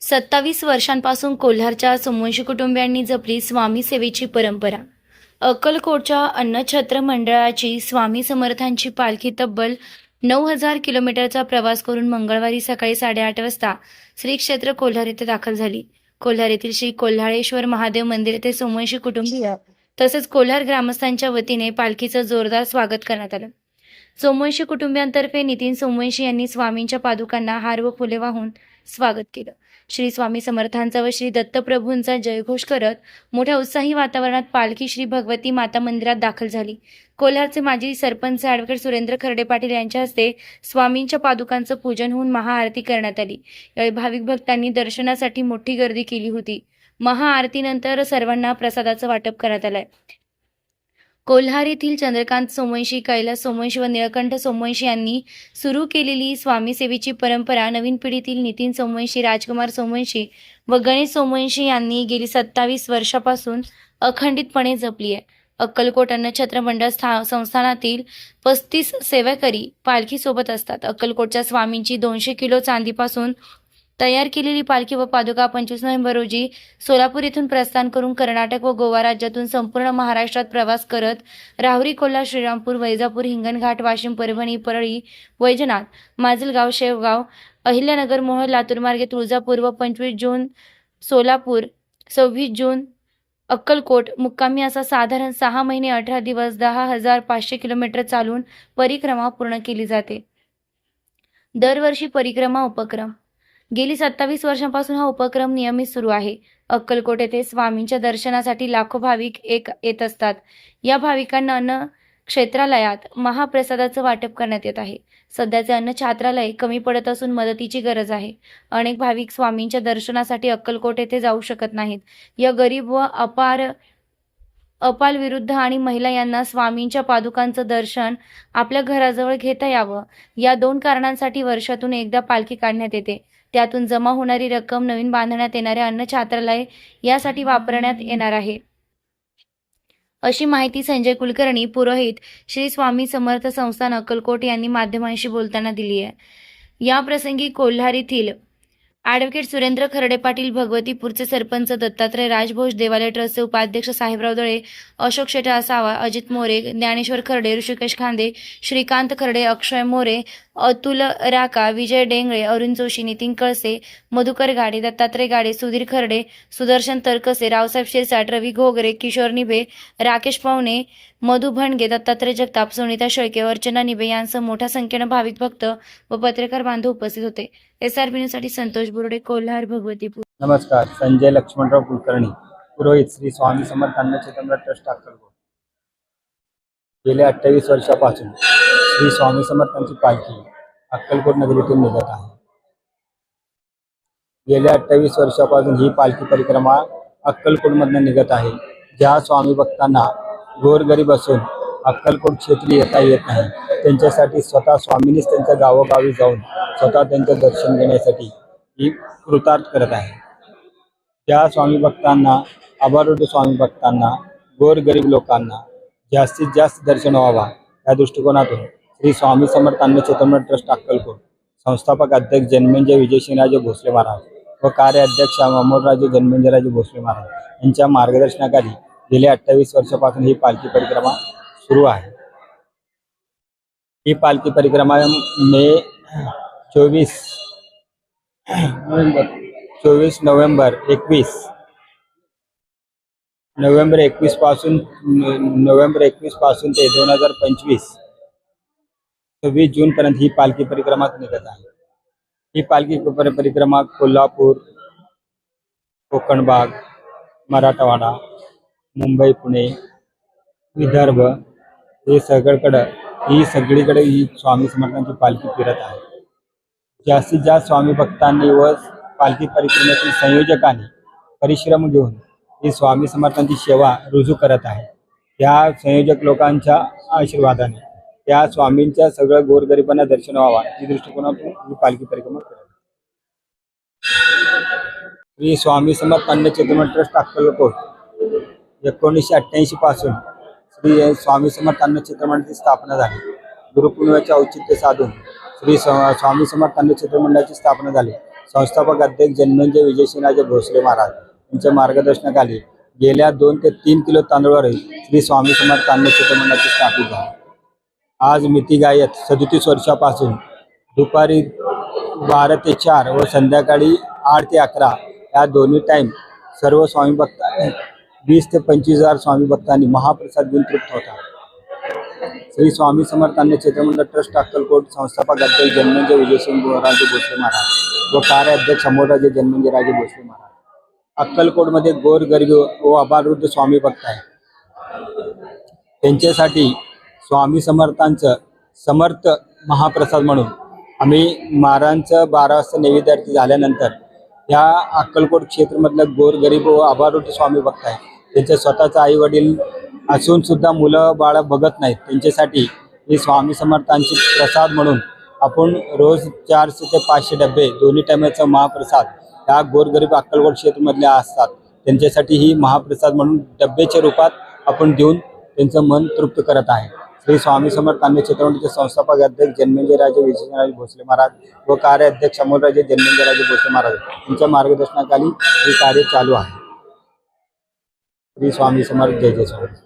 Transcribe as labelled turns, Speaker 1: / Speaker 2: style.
Speaker 1: सत्तावीस वर्षांपासून कोल्हारच्या सोमवंशी कुटुंबियांनी जपली स्वामी सेवेची परंपरा. अक्कलकोटच्या अन्नछत्र मंडळाची स्वामी समर्थांची पालखी तब्बल नऊ हजार किलोमीटरचा प्रवास करून मंगळवारी सकाळी साडेआठ वाजता श्री क्षेत्र कोल्हार येथे दाखल झाली. कोल्हार येथील श्री कोल्हाळेश्वर महादेव मंदिर येथे सोमवंशी कुटुंबीय तसेच कोल्हार ग्रामस्थांच्या वतीने पालखीचं जोरदार स्वागत करण्यात आलं. सोमवंशी कुटुंबियांतर्फे नितीन सोमवंशी यांनी स्वामींच्या पादुकांना हार व फुले वाहून स्वागत केलं. श्री स्वामी समर्थांचा व श्री दत्तप्रभूंचा जयघोष करत मोठ्या उत्साही वातावरणात पालखी श्री भगवती माता मंदिरात दाखल झाली. कोल्हारचे माजी सरपंच ॲडव्होकेट सुरेंद्र खर्डे पाटील यांच्या हस्ते स्वामींच्या पादुकांचं पूजन होऊन महाआरती करण्यात आली. यावेळी भाविक भक्तांनी दर्शनासाठी मोठी गर्दी केली होती. महाआरतीनंतर सर्वांना प्रसादाचं वाटप करण्यात आलंय. कोल्हार येथील चंद्रकांत सोमवंशी कैलास सोमवंशी व निळकंठ सोमवंशी यांनी सुरू केलेली स्वामीसेवेची परंपरा नवीन पिढीतील नितीन सोमवंशी राजकुमार सोमवंशी व गणेश सोमवंशी यांनी गेली सत्तावीस वर्षापासून अखंडितपणे जपली आहे. अक्कलकोट अन्नछत्र मंडळ स्था संस्थानातील पस्तीस सेवेकरी पालखीसोबत असतात. अक्कलकोटच्या स्वामींची दोनशे किलो चांदीपासून तयार केलेली पालखी व पादुका पंचवीस नोव्हेंबर रोजी सोलापूर येथून प्रस्थान करून कर्नाटक व गोवा राज्यातून संपूर्ण महाराष्ट्रात प्रवास करत राहुरी कोल्हार श्रीरामपूर वैजापूर हिंगणघाट वाशिम परभणी परळी वैजनाथ माजलगाव शेवगाव अहिल्यानगर मोहोळ लातूर मार्गे तुळजापूर व पंचवीस जून सोलापूर सव्वीस जून अक्कलकोट मुक्कामी असा साधारण सहा महिने अठरा दिवस दहा हजार पाचशे किलोमीटर चालून परिक्रमा पूर्ण केली जाते. दरवर्षी परिक्रमा उपक्रम. गेली सत्तावीस वर्षांपासून हा उपक्रम नियमित सुरू आहे. अक्कलकोट येथे स्वामींच्या दर्शनासाठी लाखो भाविक एक येत असतात. या भाविकांना अन्न क्षेत्रालयात महाप्रसादाचं वाटप करण्यात येत आहे. सध्याचे अन्न छात्रालय कमी पडत असून मदतीची गरज आहे. अनेक भाविक स्वामींच्या दर्शनासाठी अक्कलकोट येथे जाऊ शकत नाहीत. या गरीब व अपार अपाल विरुद्ध आणि महिला यांना स्वामींच्या पादुकांचं दर्शन आपल्या घराजवळ घेता यावं. या दोन कारणांसाठी वर्षातून एकदा पालखी काढण्यात येते. त्यातून जमा होणारी रक्कम नवीन बांधण्यात येणारे अन्न छात्रालय यासाठी वापरण्यात येणार आहे. अशी माहिती संजय कुलकर्णी पुरोहित श्री स्वामी समर्थ संस्थान अक्कलकोट यांनी माध्यमांशी बोलताना दिली आहे. या प्रसंगी कोल्हार येथील ॲडव्होकेट सुरेंद्र खर्डे पाटील भगवतीपूरचे सरपंच दत्तात्रय राजभोज देवालय ट्रस्टचे उपाध्यक्ष साहेबराव दळे अशोक शेटे असावा अजित मोरे ज्ञानेश्वर खर्डे ऋषिकेश खांदे श्रीकांत खर्डे अक्षय मोरे अतुल राका विजय डेंगळे अरुण जोशी नितीन कळसे मधुकर गाडे दत्तात्रय गाडे सुधीर खर्डे सुदर्शन तरकसे रावसाहेब शिरसाट रवी घोगरे किशोर निभे राकेश पावणे मधु भणगे दत्तात्रय जगताप सुनीता शेळके अर्चना निबे यांसह मोठ्या संख्येनं भाविक भक्त व पत्रकार बांधव उपस्थित होते. एस आर न्यूजसाठी संतोष बुर्डे कोल्हार भगवतीपूर.
Speaker 2: नमस्कार संजय लक्ष्मणराव कुलकर्णी पुरोहित श्री स्वामी समर्थ अन्नचेतन ट्रस्ट अक्कलकोट गेल्या अठ्ठावीस वर्षापासून श्री स्वामी समर्थांची पालखी अक्कलकोट नगरीतून निघत आहे. गेल्या अठ्ठावीस वर्षापासून ही पालखी परिक्रमा अक्कलकोटमधनं निघत आहे ज्या स्वामी भक्तांना गोरगरीब असून अक्कलकोट क्षेत्री येता येत नाही त्यांच्यासाठी स्वतः स्वामींनीच त्यांच्या गावोगावी जाऊन स्वतः दर्शन ही कृतार्थ करत आहे. स्वामी भक्तांना अभारूढ स्वामी भक्तांना गोरगरीब लोकांना जास्तीत जास्त दर्शन व्हावा, या दृष्टिकोनातून श्री स्वामी समर्थ अन्न चेतन ट्रस्ट अक्कलकोट, संस्थापक अध्यक्ष जन्मेंजय विजयसिंहराजे भोसले महाराज व कार्याध्यक्ष अमोलराजे जन्मेंजयराजे भोसले महाराज यांच्या मार्गदर्शनाखाली गेल्या अठ्ठावीस वर्षापासून ही पालखी परिक्रमा सुरू आहे. ही पालखी परिक्रमा मे चोवीस. नोव्हेंबर चोवीस नोव्हेंबर एकवीस. नोव्हेंबर एकवीस पासून न- नोव्हेंबर एकवीस दोन हज़ार पंचवीस. सव्वीस जून पर्यंत ही पालखी परिक्रमा निघत आहे. ही पालखी पर- परिक्रमा कोल्हापूर, कोकण भाग, मराठवाडा, मुंबई, पुणे, विदर्भ, हे सगळीकडं, ही सगळीकडे ही स्वामी समर्थांची पालखी फिरत आहे. जास्तीत जास्त स्वामी भक्तांनी व पालखी परिक्रमेतील संयोजकांनी परिश्रम घेऊन ही स्वामी समर्थांची सेवा रुजू करत आहे. त्या संयोजक लोकांच्या आशीर्वादाने त्या स्वामींच्या सगळं गोरगरिबांना दर्शन व्हावा या दृष्टिकोनातून ही पालखी परिक्रमा करत श्री स्वामी समर्थ अन्न चेतन ट्रस्ट अक्कलकोट एकोणीसशे अठ्ठ्याऐंशी पासून श्री स्वामी समर्थ अन्न चित्रमंडळाची स्थापना झाली. गुरुपूर्णिमेचे औचित्य साधून श्री स्वामी समर्थ अन्न चित्रमंडळाची स्थापना झाली. संस्थापक अध्यक्ष जन्मंजय विजयसिंहराजे भोसले महाराज यांच्या मार्गदर्शनाखाली गेल्या दोन ते तीन किलो तांदूळवर श्री स्वामी समर्थ अन्न चित्रमंडळाची स्थापित झाली. आज मिती गायत सदतीस वर्षापासून दुपारी बारा ते चार व संध्याकाळी आठ ते अकरा या दोन्ही टाईम सर्व स्वामी भक्तांनी वीस ते पंचवीस हजार स्वामी भक्तांनी महाप्रसाद घेऊन तृप्त होता श्री स्वामी समर्थांनी क्षेत्रमंडळ ट्रस्ट अक्कलकोट संस्थापक अध्यक्ष जन्मंजय विजयसिंग राजे भोसले महाराज व कार्याध्यक्ष अमोलराजे जन्मंजय राजे भोसले महाराज. अक्कलकोटमध्ये गोरगरीब व अभावृद्ध स्वामी भक्त आहे त्यांच्यासाठी स्वामी समर्थांचं समर्थ महाप्रसाद म्हणून आम्ही महाराजांचं बारा वाजता नैवेद्यार्थी झाल्यानंतर या अक्कलकोट क्षेत्रमधलं गोरगरीब व अभावृद्ध स्वामी भक्त आहे त्यांचे स्वतःचं आई वडील असून सुद्धा मुलं बाळं बघत नाहीत. त्यांच्यासाठी ही स्वामी समर्थांची प्रसाद म्हणून आपण रोज चारशे ते पाचशे डबे दोन्ही टायमाचा महाप्रसाद ह्या गोरगरीब अक्कलकोट क्षेत्रमधल्या असतात. त्यांच्यासाठी ही महाप्रसाद म्हणून डब्याच्या रूपात आपण देऊन त्यांचं मन तृप्त करत आहे. श्री स्वामी समर्थ कान्हे चित्रपटाचे संस्थापक अध्यक्ष जन्मेंद्रराजे विजयराजे भोसले महाराज व कार्याध्यक्ष अमोलराजे जन्मेंद्रराजे भोसले महाराज यांच्या मार्गदर्शनाखाली हे कार्य चालू आहे. श्री स्वामी समर्थ जय जय स्वामी.